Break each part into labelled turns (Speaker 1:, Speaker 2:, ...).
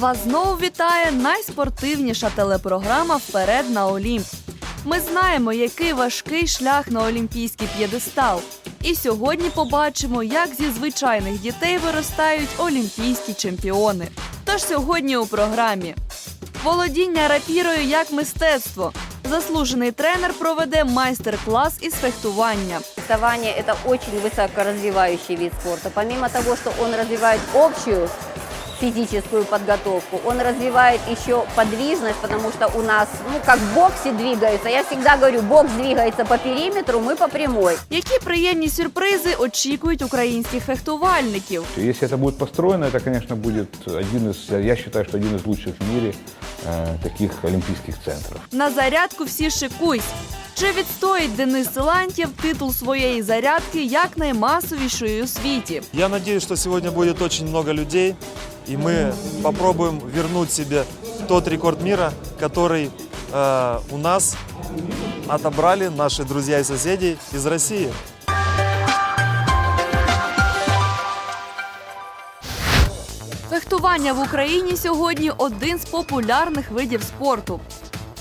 Speaker 1: Вас знову вітає найспортивніша телепрограма Вперед на Олімп. Ми знаємо, який важкий шлях на олімпійський п'єдестал. І сьогодні побачимо, як зі звичайних дітей виростають олімпійські чемпіони. Тож сьогодні у програмі володіння рапірою як мистецтво. Заслужений тренер проведе майстер-клас із фехтування.
Speaker 2: Фехтование – это очень высокоразвивающий вид спорта. Помимо того, что он развивает общую физическую подготовку, он развивает еще подвижность, потому что у нас, ну, как в боксе двигаются. Я всегда говорю, бокс двигается по периметру, мы по прямой.
Speaker 1: Які приємні сюрпризи очікують українських фехтувальників?
Speaker 3: Если это будет построено, это, конечно, будет один из, я считаю, что один из лучших в мире э, таких олимпийских центров.
Speaker 1: На зарядку всі шикуйсь. Чи відстоїть Денис Силантьєв титул своєї зарядки як наймасовішої у світі?
Speaker 4: Я надеюсь, что сегодня будет очень много людей, и мы попробуем вернуть себе тот рекорд мира, который э, у нас отобрали наши друзья и соседи из России.
Speaker 1: Фехтування в Україні сьогодні один з популярних видів спорту.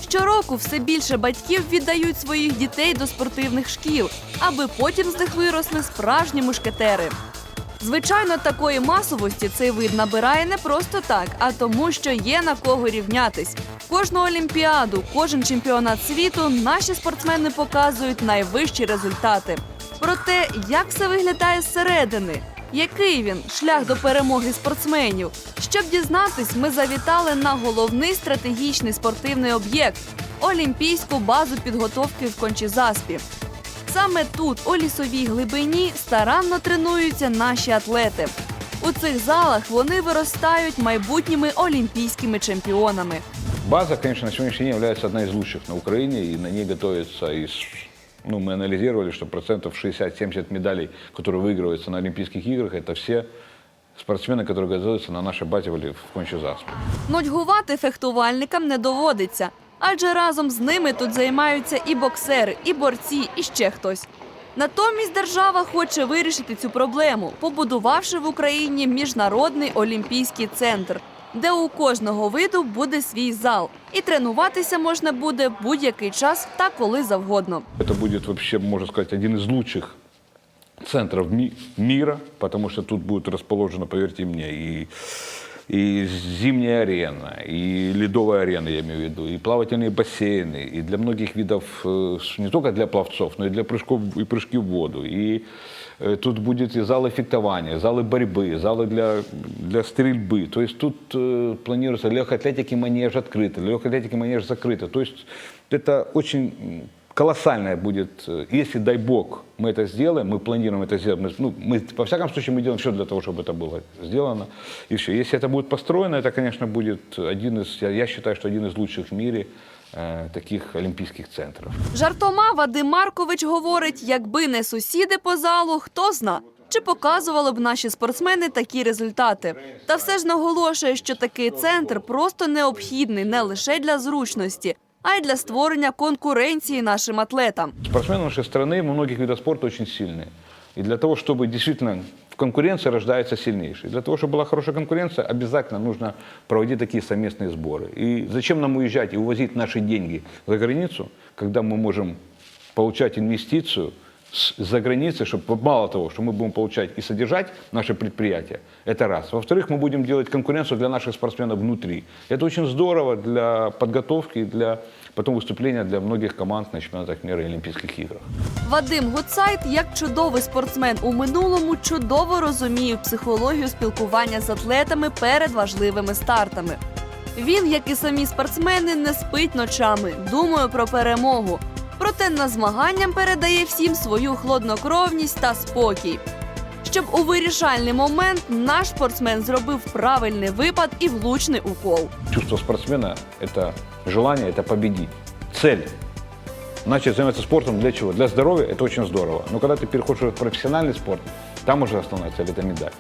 Speaker 1: Щороку все більше батьків віддають своїх дітей до спортивних шкіл, аби потім з них виросли справжні мушкетери. Звичайно, такої масовості цей вид набирає не просто так, а тому, що є на кого рівнятись. Кожну олімпіаду, кожен чемпіонат світу наші спортсмени показують найвищі результати. Про те, як все виглядає зсередини, який він шлях до перемоги спортсменів. Щоб дізнатись, ми завітали на головний стратегічний спортивний об'єкт Олімпійську базу підготовки в Кончізаспі. Саме тут, у лісовій глибині, старанно тренуються наші атлети. У цих залах вони виростають майбутніми олімпійськими чемпіонами.
Speaker 3: База, конечно, на сегодняшний день является одной из лучших на Украине, и на ней готовится из ну, мы анализировали, что процентов 60-70 медалей, которые выигрываются на Олимпийских играх, это все спортсмены, которые готовятся на нашей базе в Оли- в Кончезаспе.
Speaker 1: Нудьгувати фехтувальникам не доводиться, адже разом з ними тут займаються і боксери, і борці, і ще хтось. Натомість держава хоче вирішити цю проблему, побудувавши в Україні міжнародний олімпійський центр, де у кожного виду буде свій зал, і тренуватися можна буде будь-який час та коли завгодно.
Speaker 3: Це буде вообще, можна сказати, один із лучших центрів міра, тому що тут буде розположено, повірте мені, и, и зимняя арена, и ледовая арена, я имею в виду, и плавательные бассейны, и для многих видов, э, с- не только для пловцов, но и для прыжков и прыжки в воду. И э, тут будет и залы фехтования, залы борьбы, залы для, для стрельбы. То есть тут э, планируется легкоатлетики манеж открыто, легкоатлетики манеж закрыто. То есть это очень м, колоссальная будет, э, если, дай бог, мы это сделаем, мы планируем это сделать, мы, ну, мы, во всяком случае, мы делаем все для того, чтобы это было сделано. И все. Если это будет построено, это, конечно, будет один из, я, я считаю, что один из лучших в мире э, таких олимпийских центров.
Speaker 1: Жартома Вадим Маркович говорить, якби не сусіди по залу, хто зна. Чи показували б наші спортсмени такі результати? Та все ж наголошує, що такий центр просто необхідний не лише для зручності, а й для створення конкуренції нашим атлетам.
Speaker 3: Спортсмены нашей страны в многих видах спорта очень сильные. И для того, чтобы действительно в конкуренции рождается сильнейший. Для того, чтобы была хорошая конкуренция, обязательно нужно проводить такие совместные сборы. И зачем нам уезжать и увозить наши деньги за границу, когда мы можем получать инвестицию с- за границей, чтобы мало того, что мы будем получать и содержать наше предприятие, это раз. Во-вторых, мы будем делать конкуренцию для наших спортсменов внутри. Это очень здорово для подготовки, для потом выступления для многих команд на чемпионатах мира и Олимпийских играх.
Speaker 1: Вадим Гуцайт, як чудовий спортсмен у минулому, чудово розуміє психологію спілкування з атлетами перед важливими стартами. Він, як і самі спортсмени, не спить ночами, думає про перемогу. Проте на змаганням передає всім свою хладнокровність та спокій. Щоб у вирішальний момент наш спортсмен зробив правильний випад і влучний укол.
Speaker 3: Чувство спортсмена – это желание, это победить. Цель. Начать заниматься спортом для чего? Для здоровья – это очень здорово. Но когда ты переходишь в профессиональный спорт, там уже основная цель – это медаль.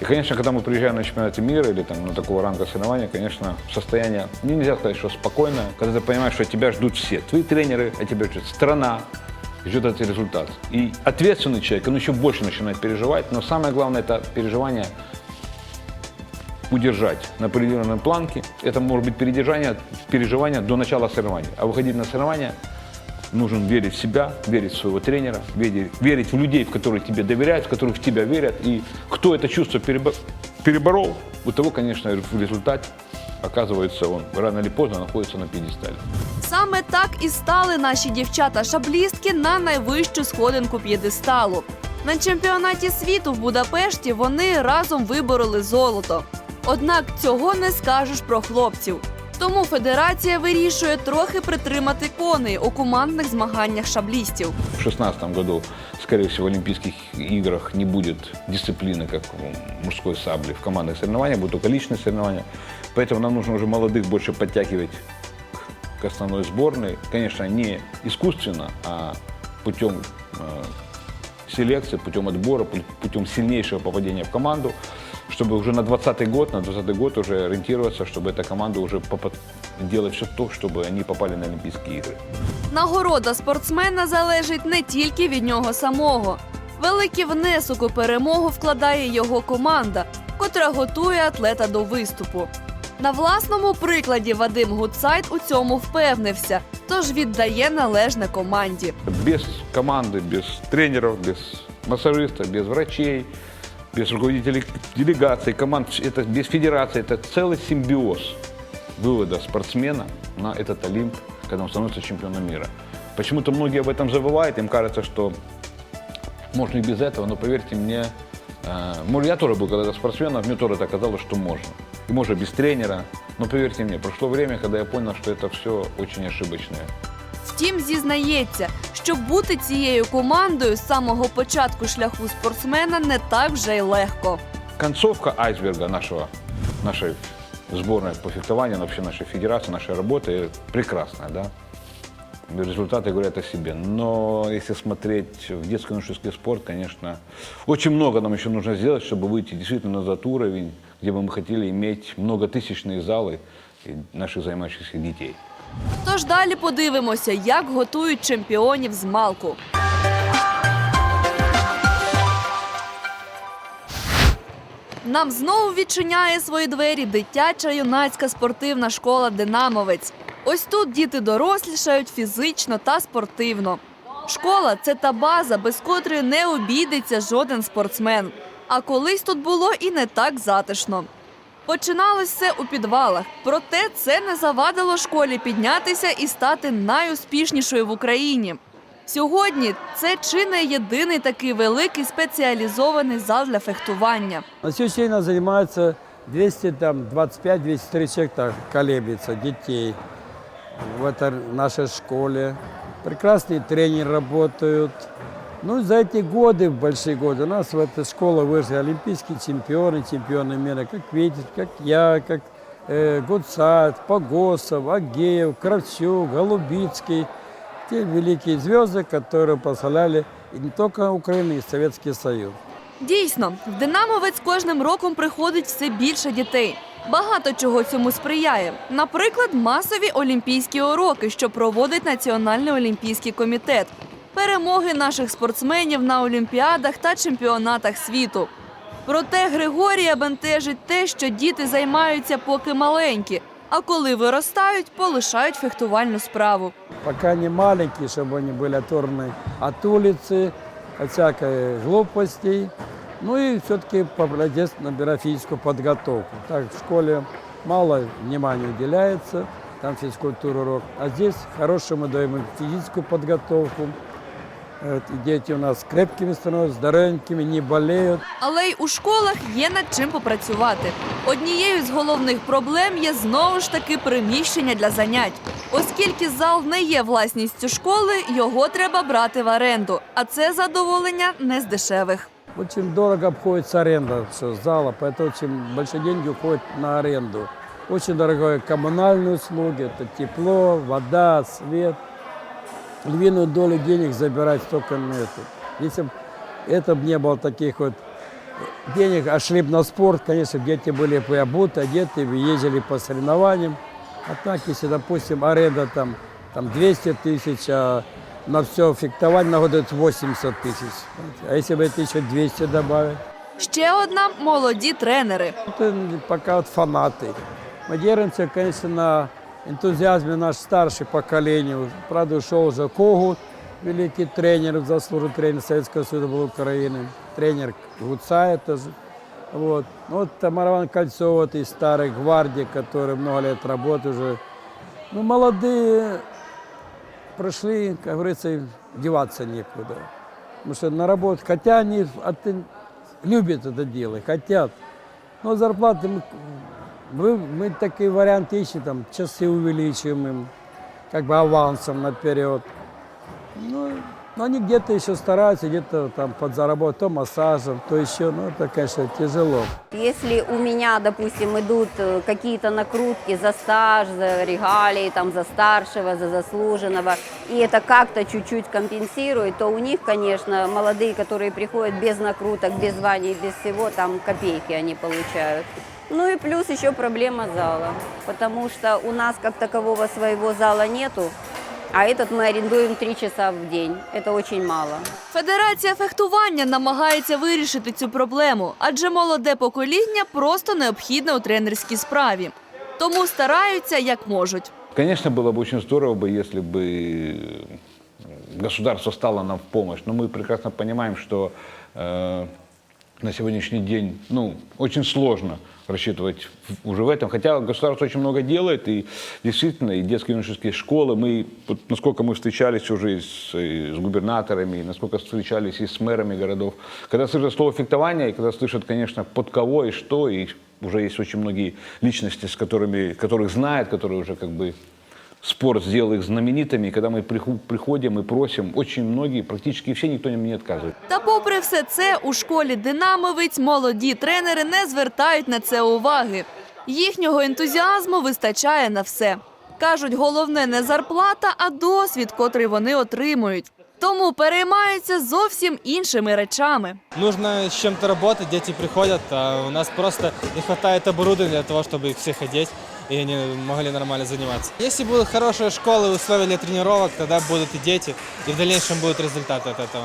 Speaker 3: И, конечно, когда мы приезжаем на чемпионаты мира или там, на такого ранга соревнования, конечно, состояние, ну, нельзя сказать, что спокойное, когда ты понимаешь, что тебя ждут все. Твои тренеры, а тебя ждет страна, ждет этот результат. И ответственный человек, он еще больше начинает переживать, но самое главное – это переживание удержать на определенной планке. Это может быть передержание, переживание до начала соревнования. А выходить на соревнования нужен верить в себя, верить в своего тренера, верить, верить в людей, в которых тебе доверяют, в которых в тебя верят. И кто это чувство перебо- переборол, у того, конечно, в результате оказывается он рано или поздно находится на пьедестале.
Speaker 1: Саме так і стали наші дівчата-шаблістки на найвищу сходинку п'єдесталу. На чемпіонаті світу в Будапешті вони разом вибороли золото. Однак цього не скажеш про хлопців. Тому федерація вирішує трохи притримати коней у командних змаганнях шаблістів.
Speaker 3: В 2016 году, скорее всего, в Олимпийских играх не будет дисциплины, как в мужской сабле. В командных соревнованиях будут только личные соревнования. Поэтому нам нужно уже молодых больше подтягивать к- к основной сборной. Конечно, не искусственно, а путем э, селекции, путем отбора, пу- путем сильнейшего попадения в команду, чтобы уже на 20 год, на 20 год уже ориентироваться, чтобы эта команда уже попад- делать все то, чтобы они попали на Олимпийские игры.
Speaker 1: Нагорода спортсмена залежить не тільки від нього самого. Великий внесок у перемогу вкладає його команда, котра готує атлета до виступу. На власному прикладі Вадим Гудсайт у цьому впевнився, тож віддає належне команді.
Speaker 3: Без команды, без тренеров, без массажиста, без врачей, без руководителей делегаций, команд, это без федерации, это целый симбиоз вывода спортсмена на этот Олимп, когда он становится чемпионом мира. Почему-то многие об этом забывают, им кажется, что можно и без этого, но поверьте мне, э, может, я тоже был когда-то спортсменом, мне тоже так казалось, что можно. И можно без тренера, но поверьте мне, прошло время, когда я понял, что это все очень ошибочное.
Speaker 1: Втім, зізнається, щоб бути цією командою з самого початку шляху спортсмена не так вже й легко.
Speaker 3: концовка айсберга нашего, нашей сборной по фехтованию, вообще нашей федерации, нашей работы прекрасная, да Результаты говорят о себе. Но если смотреть в детско-юношеский спорт, конечно, очень много нам еще нужно сделать, чтобы выйти действительно на тот уровень, где бы мы хотели иметь многотысячные залы и наших занимающихся детей.
Speaker 1: Тож далі подивимося, як готують чемпіонів з малку. Нам знову відчиняє свої двері дитяча юнацька спортивна школа Динамовець. Ось тут діти дорослішають фізично та спортивно. Школа це та база, без котрої не обійдеться жоден спортсмен. А колись тут було і не так затишно. Починалось все у підвалах, проте це не завадило школі піднятися і стати найуспішнішою в Україні. Сьогодні це чи не єдиний такий великий спеціалізований зал для фехтування.
Speaker 5: На нас занимается 225-230 человек так колеблется, детей в этой нашей школе. Прекрасные тренеры работают. Ну, за эти годы, большие годы, у нас в этой школе выросли олимпийские чемпионы, чемпионы мира, как Ветер, как я, как э, Гуцат, Погосов, Агеев, Кравчук, Голубицкий. Те великие звезды, которые прославляли и не только Украину, и Советский Союз.
Speaker 1: Дійсно, в Динамовець кожним роком приходить все більше дітей. Багато чого цьому сприяє. Наприклад, масові олімпійські уроки, що проводить Національний олімпійський комітет, перемоги наших спортсменів на олімпіадах та чемпіонатах світу. Проте Григорія бентежить те, що діти займаються поки маленькі, а коли виростають, полишають фехтувальну справу.
Speaker 5: пока они маленькие, чтобы они были оторваны от улицы, от всякой глупостей. Ну и все-таки попадать набирать физическую подготовку. Так в школе мало внимания уделяется, там физкультура урок. А здесь хорошую мы даем им физическую подготовку. Вот, и дети у нас крепкими становятся, здоровенькими, не болеют.
Speaker 1: Але й у школах є над чим попрацювати. Однією з головних проблем є знову ж таки приміщення для занять. Оскільки зал не є власністю школи, його треба брати в оренду. А це задоволення не з дешевих.
Speaker 5: Очень дорого обходится аренда всё, зала, поэтому очень большие деньги уходят на аренду. Очень дорогие коммунальные услуги, это тепло, вода, свет. Львиную долю денег забирать только на это. Если бы это не было таких вот денег, а шли бы на спорт, конечно, дети были бы обуты, одеты, ездили по соревнованиям. А так, если, допустим, аренда там, там 200 тысяч, а на все фехтование на год это 80 тысяч. А если бы это еще 200 добавить?
Speaker 1: Ще одна молоді тренери.
Speaker 5: Это пока вот фанаты. Мы держимся, конечно, на энтузиазме наш старшее поколение. Правда, ушел уже Когут, великий тренер, заслуженный тренер Советского Союза был Украины. Тренер Гуцая тоже. Вот. Ну, Вот Тамараван Кольцов, вот из старой гвардии, который много лет работает уже. Ну, молодые прошли, как говорится, им деваться некуда. Потому что на работу, хотя они от- любят это дело, хотят. Но зарплаты мы, мы, мы такие варианты ищем, там, часы увеличиваем им, как бы авансом наперед. Ну, но они где-то еще стараются, где-то там подзаработать, то массажем, то еще, ну, это, конечно, тяжело.
Speaker 2: Если у меня, допустим, идут э, какие-то накрутки за стаж, за регалии, там, за старшего, за заслуженного, и это как-то чуть-чуть компенсирует, то у них, конечно, молодые, которые приходят без накруток, без званий, без всего, там копейки они получают. Ну и плюс еще проблема зала, потому что у нас как такового своего зала нету, а этот мы арендуем три часа в день. Это очень мало.
Speaker 1: Федерація фехтування намагається вирішити цю проблему, адже молоде покоління просто необхідне у тренерській справі. Тому стараються як можуть.
Speaker 3: Конечно, было бы очень здорово, бы, если бы э, государство стало нам в помощь. Но мы прекрасно понимаем, что э, на сегодняшний день ну, очень сложно рассчитывать в- уже в этом. Хотя государство очень много делает, и действительно, и детские юношеские школы. Мы, вот насколько мы встречались уже и с, и с губернаторами, и насколько встречались и с мэрами городов, когда слышат слово фехтование, и когда слышат, конечно, под кого и что, и уже есть очень многие личности, с которыми, которых знают, которые уже как бы спорт сделал их знаменитыми. И когда мы приху- приходим и просим, очень многие, практически все, никто им не отказывает.
Speaker 1: Та попри все це, у школі динамовець молоді тренери не звертають на це уваги. Їхнього ентузіазму вистачає на все. Кажуть, головне не зарплата, а досвід, котрий вони отримують. Тому переймаються зовсім іншими речами.
Speaker 6: Нужно с чем-то работать, дети приходят, а у нас просто не хватает оборудования для того, чтобы их всех одеть, и они могли нормально заниматься. Если будут хорошие школы, условия для тренировок, тогда будут и дети, и в дальнейшем будут результаты от этого.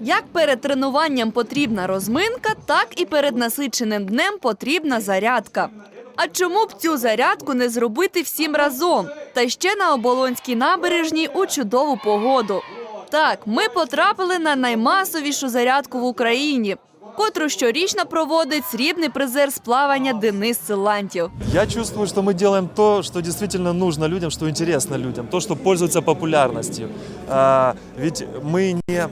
Speaker 1: Як перед тренуванням потрібна розминка, так і перед насиченим днем потрібна зарядка. А чому б цю зарядку не зробити всім разом? Та ще на оболонській набережній у чудову погоду. Так, ми потрапили на наймасовішу зарядку в Україні, котру щорічно проводить срібний призер з плавання Денис Силантів.
Speaker 4: Я чувствую, что мы делаем то, что действительно нужно людям, что интересно людям, то, что пользуется популярностью. А, ведь мы не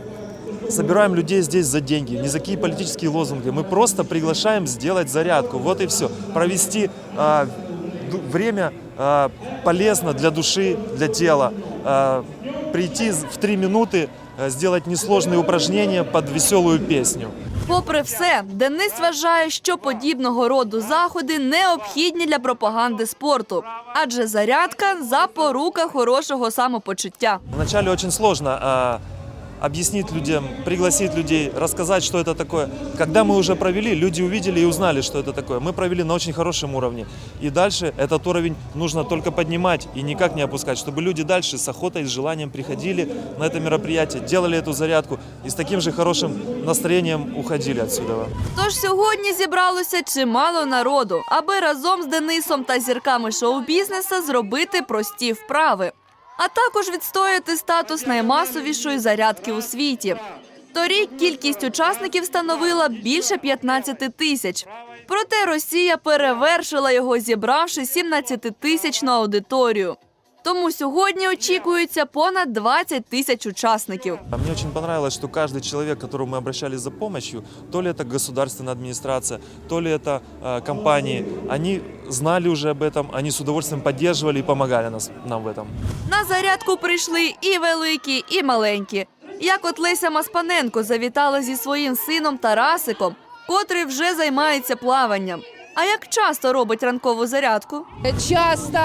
Speaker 4: собираем людей здесь за деньги, ни за какие политические лозунги. Мы просто приглашаем сделать зарядку. Вот и все. Провести а, ду- время а, полезно для души, для тела. А, прийти в три минуты, а, сделать несложные упражнения под веселую песню.
Speaker 1: Попри все, Денис вважає, що подібного роду заходи необхідні для пропаганди спорту, адже зарядка запорука хорошого самопочуття.
Speaker 4: Вначале очень сложно а, объяснить людям, пригласить людей, рассказать, что это такое. Когда мы уже провели, люди увидели и узнали, что это такое. Мы провели на очень хорошем уровне. И дальше этот уровень нужно только поднимать и никак не опускать, чтобы люди дальше с охотой, с желанием приходили на это мероприятие, делали эту зарядку и с таким же хорошим настроением уходили отсюда.
Speaker 1: Тож сьогодні зібралося чимало народу, аби разом з Денисом та зірками шоу-бізнеса зробити прості вправи, а також відстояти статус наймасовішої зарядки у світі. Торік кількість учасників становила більше 15 тисяч. Проте Росія перевершила його, зібравши 17-тисячну аудиторію. Тому сьогодні очікується понад 20 тисяч учасників.
Speaker 4: А Мне очень понравилось, что каждый человек, к которому мы обращались за помощью, то ли это государственная администрация, то ли это э, компании, они знали уже об этом, они с удовольствием поддерживали и помогали нас, нам в этом.
Speaker 1: На зарядку прийшли і великі, і маленькі. Як от Леся Маспаненко завітала зі своїм сином Тарасиком, котрий вже займається плаванням. А як часто робить ранкову зарядку?
Speaker 7: Часто.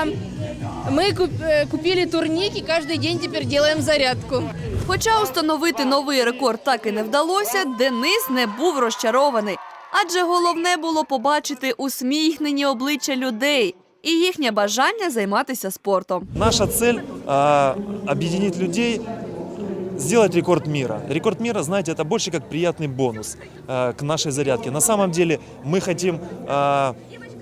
Speaker 7: Мы куп- э, купили турник и каждый день теперь делаем зарядку.
Speaker 1: Хоча установити новий рекорд так і не вдалося, Денис не був розчарований. Адже головне було побачити усміхнені обличчя людей і їхнє бажання займатися спортом.
Speaker 4: Наша цель э, объединить людей, сделать рекорд мира. Рекорд мира, знаете, это больше как приятный бонус э, к нашей зарядке. На самом деле мы хотим э,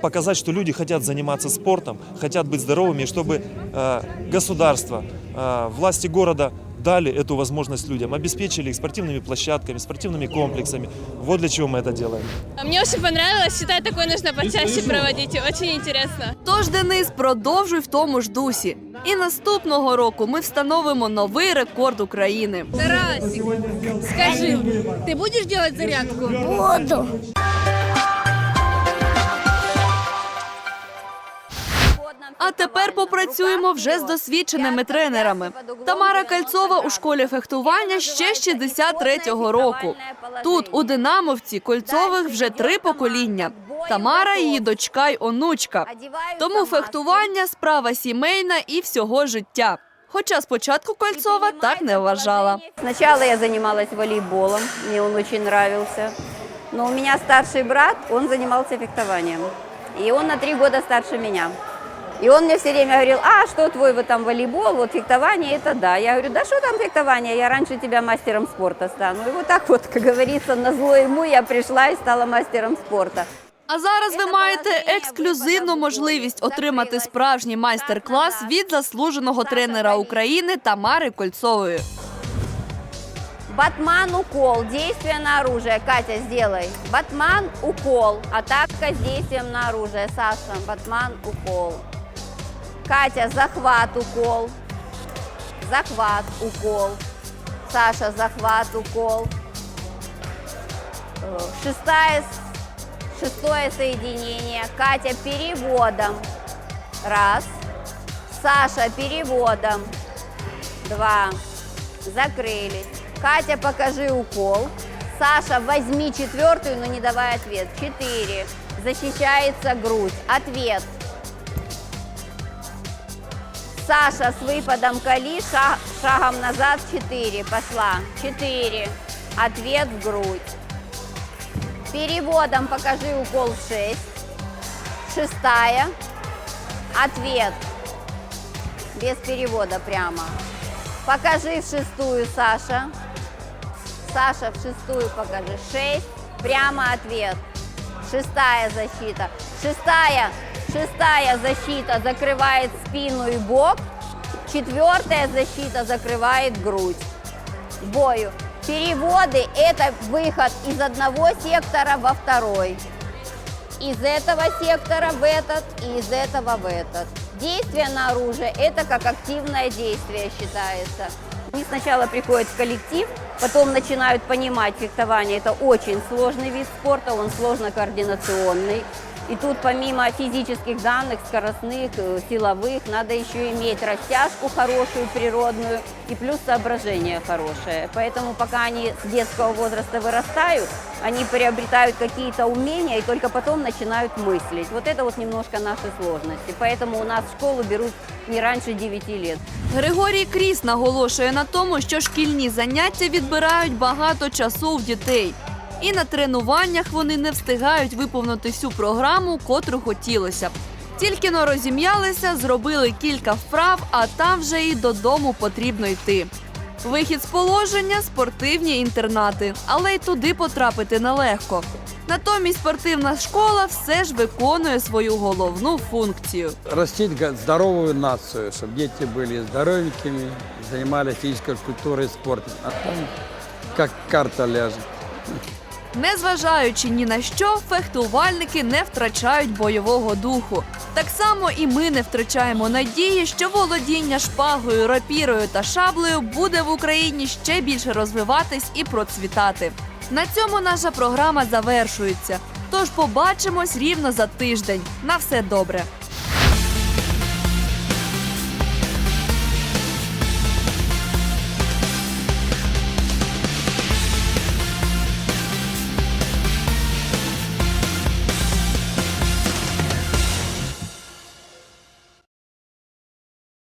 Speaker 4: показать, что люди хотят заниматься спортом, хотят быть здоровыми, и чтобы э, государство, э, власти города дали эту возможность людям, обеспечили их спортивными площадками, спортивными комплексами. Вот для чего мы это делаем.
Speaker 7: Мне очень понравилось. Считаю, такое нужно почаще проводить. Очень интересно.
Speaker 1: Тож, Денис, продовжуй в тому ж дусі. І наступного року ми встановимо новий рекорд України.
Speaker 7: Тарасик, скажи, ты будешь делать зарядку?
Speaker 1: А тепер попрацюємо вже з досвідченими тренерами. Тамара Кальцова у школі фехтування ще з 63-го року. Тут у Динамовці Кольцових вже три покоління. Тамара, її дочка й онучка. Тому фехтування справа сімейна і всього життя. Хоча спочатку Кольцова так не вважала.
Speaker 2: Сначала я занималась волейболом, мне он очень нравился. Но у меня старший брат, он занимался фехтованием. И он на три года старше меня. И он мне все время говорил, а что твой вот там волейбол, вот фехтование, это да. Я говорю, да что там фехтование, я раньше тебя мастером спорта стану. И вот так вот, как говорится, на зло ему я пришла и стала мастером спорта.
Speaker 1: А зараз ви маєте ексклюзивну можливість отримати справжній майстер-клас від заслуженого тренера України Тамари Кольцової.
Speaker 2: Батман укол, действие на оружие. Катя, сделай. Батман укол, атака с действием на оружие. Саша, батман укол. Катя, захват укол. Захват укол. Саша, захват укол. Э, Шестая, шестое соединение. Катя переводом. Раз. Саша переводом. Два. Закрылись. Катя, покажи укол. Саша, возьми четвертую, но не давай ответ. Четыре. Защищается грудь. Ответ. Саша с выпадом кали, ша- шагом назад. Четыре. Пошла. Четыре. Ответ в грудь. Переводом покажи укол 6. Шестая. Ответ. Без перевода прямо. Покажи в шестую, Саша. Саша, в шестую покажи. Шесть. Прямо ответ. Шестая защита. Шестая. Шестая защита закрывает спину и бок. Четвертая защита закрывает грудь. Бою. Переводы – это выход из одного сектора во второй. Из этого сектора в этот и из этого в этот. Действие на оружие – это как активное действие считается. Они сначала приходят в коллектив, потом начинают понимать фехтование. Это очень сложный вид спорта, он сложно координационный. И тут помимо физических данных, скоростных, э, силовых, надо еще иметь растяжку хорошую, природную, и плюс соображение хорошее. Поэтому пока они с детского возраста вырастают, они приобретают какие-то умения и только потом начинают мыслить. Вот это вот немножко наши сложности. Поэтому у нас в школу берут не раньше 9 лет.
Speaker 1: Григорій Кріс наголошує на тому, що шкільні заняття відбирають багато часу в дітей. І на тренуваннях вони не встигають виповнити всю програму, котру хотілося б. Тільки но розім'ялися, зробили кілька вправ, а там вже і додому потрібно йти. Вихід з положення спортивні інтернати, але й туди потрапити нелегко. Натомість спортивна школа все ж виконує свою головну функцію.
Speaker 5: Растить га- здоровую нацию, чтобы дети были здоровенькими, занимались физической культурой и спортом. А там как карта ляжет.
Speaker 1: Незважаючи ні на що, фехтувальники не втрачають бойового духу. Так само і ми не втрачаємо надії, що володіння шпагою, рапірою та шаблею буде в Україні ще більше розвиватись і процвітати. На цьому наша програма завершується. Тож побачимось рівно за тиждень. На все добре.